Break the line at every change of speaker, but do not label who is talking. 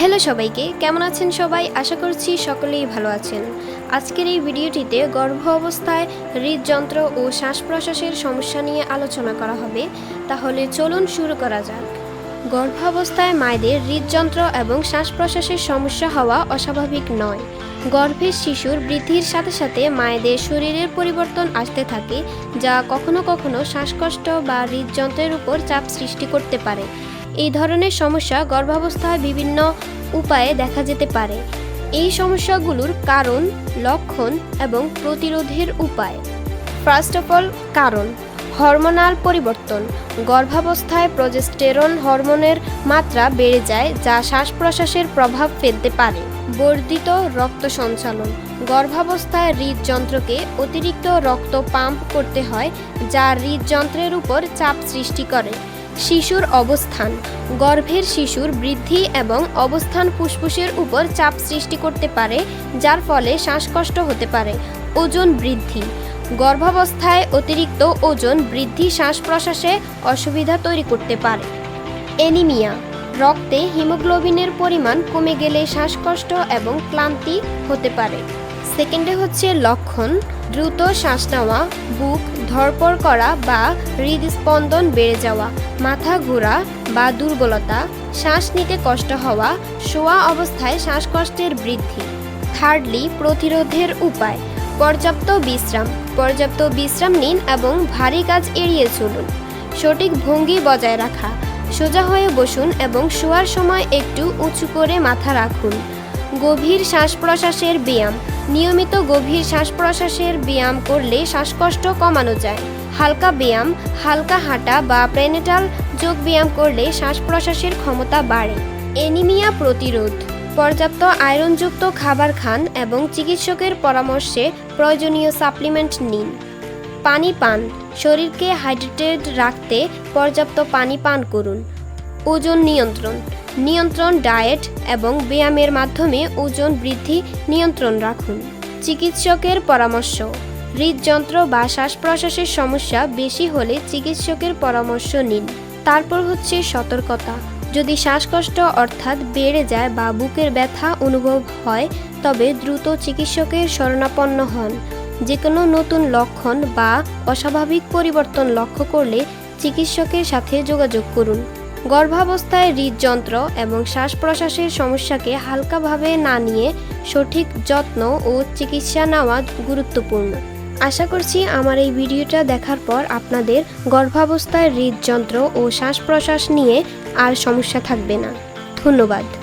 Hello সবাইকে, কেমন আছেন সবাই? আশা করছি সকলেই ভালো আছেন। আজকের এই ভিডিওটিতে গর্ভ অবস্থায় হৃদযন্ত্র ও শ্বাস প্রশ্বাসের সমস্যা নিয়ে আলোচনা করা হবে। তাহলে চলুন শুরু করা যাক। গর্ভাবস্থায় মায়েদের হৃদযন্ত্র এবং শ্বাস প্রশ্বাসের সমস্যা হওয়া অস্বাভাবিক নয়। গর্ভের শিশুর বৃদ্ধির সাথে সাথে মায়েদের শরীরের পরিবর্তন আসতে থাকে, যা কখনো কখনো শ্বাসকষ্ট বা হৃদযন্ত্রের উপর চাপ সৃষ্টি করতে পারে। এই ধরনের সমস্যা গর্ভাবস্থায় বিভিন্ন উপায়ে দেখা যেতে পারে। এই সমস্যাগুলোর কারণ, লক্ষণ এবং প্রতিরোধের উপায়। ফার্স্ট অফ অল কারণ, হরমোনাল পরিবর্তন। গর্ভাবস্থায় প্রজেস্টেরন হরমোনের মাত্রা বেড়ে যায়, যা শ্বাস প্রশ্বাসের প্রভাব ফেলতে পারে। বর্ধিত রক্ত সঞ্চালন। গর্ভাবস্থায় হৃদযন্ত্রকে অতিরিক্ত রক্ত পাম্প করতে হয়, যা হৃদযন্ত্রের উপর চাপ সৃষ্টি করে। শিশুর অবস্থান। গর্ভের শিশুর বৃদ্ধি এবং অবস্থান ফুসফুসের উপর চাপ সৃষ্টি করতে পারে, যার ফলে শ্বাসকষ্ট হতে পারে। ওজন বৃদ্ধি। গর্ভাবস্থায় অতিরিক্ত ওজন বৃদ্ধি শ্বাস প্রশ্বাসে অসুবিধা তৈরি করতে পারে। অ্যানিমিয়া রক্তে হিমোগ্লোবিনের পরিমাণ কমে গেলে শ্বাসকষ্ট এবং ক্লান্তি হতে পারে। সেকেন্ডে হচ্ছে লক্ষণ, দ্রুত শ্বাস নেওয়া, বুক ধরপড় করা বা হৃদস্পন্দন বেড়ে যাওয়া, মাথা ঘোরা বা দুর্বলতা, শ্বাস নিতে কষ্ট হওয়া, শোয়া অবস্থায় শ্বাসকষ্টের বৃদ্ধি। থার্ডলি প্রতিরোধের উপায়, পর্যাপ্ত বিশ্রাম। পর্যাপ্ত বিশ্রাম নিন এবং ভারী কাজ এড়িয়ে চলুন। সঠিক ভঙ্গি বজায় রাখা, সোজা হয়ে বসুন এবং শোয়ার সময় একটু উঁচু করে মাথা রাখুন। গভীর শ্বাস প্রশ্বাসের ব্যায়াম নিয়মিত গভীর শ্বাস প্রশ্বাসের ব্যায়াম করলে শ্বাসকষ্ট কমানো যায়। হালকা ব্যায়াম, হালকা হাঁটা বা প্রেনেটাল যোগ ব্যায়াম করলে শ্বাস প্রশ্বাসের ক্ষমতা বাড়ে। এনিমিয়া প্রতিরোধ। পর্যাপ্ত আয়রনযুক্ত খাবার খান এবং চিকিৎসকের পরামর্শে প্রয়োজনীয় সাপ্লিমেন্ট নিন। পানি পান। শরীরকে হাইড্রেটেড রাখতে পর্যাপ্ত পানি পান করুন। ওজন নিয়ন্ত্রণ। নিয়ন্ত্রণ ডায়েট এবং ব্যায়ামের মাধ্যমে ওজন বৃদ্ধি নিয়ন্ত্রণ রাখুন। চিকিৎসকের পরামর্শ, হৃদযন্ত্র বা শ্বাস প্রশ্বাসের সমস্যা বেশি হলে চিকিৎসকের পরামর্শ নিন। তারপর হচ্ছে সতর্কতা। যদি শ্বাসকষ্ট অর্থাৎ বেড়ে যায় বা বুকের ব্যথা অনুভব হয়, তবে দ্রুত চিকিৎসকের শরণাপন্ন হন। যে কোনো নতুন লক্ষণ বা অস্বাভাবিক পরিবর্তন লক্ষ্য করলে চিকিৎসকের সাথে যোগাযোগ করুন। গর্ভাবস্থায় হৃদযন্ত্র এবং শ্বাস প্রশ্বাসের সমস্যাকে হালকাভাবে না নিয়ে সঠিক যত্ন ও চিকিৎসা নেওয়া গুরুত্বপূর্ণ। আশা করছি আমার এই ভিডিওটা দেখার পর আপনাদের গর্ভাবস্থায় হৃদযন্ত্র ও শ্বাস প্রশ্বাস নিয়ে আর সমস্যা থাকবে না। ধন্যবাদ।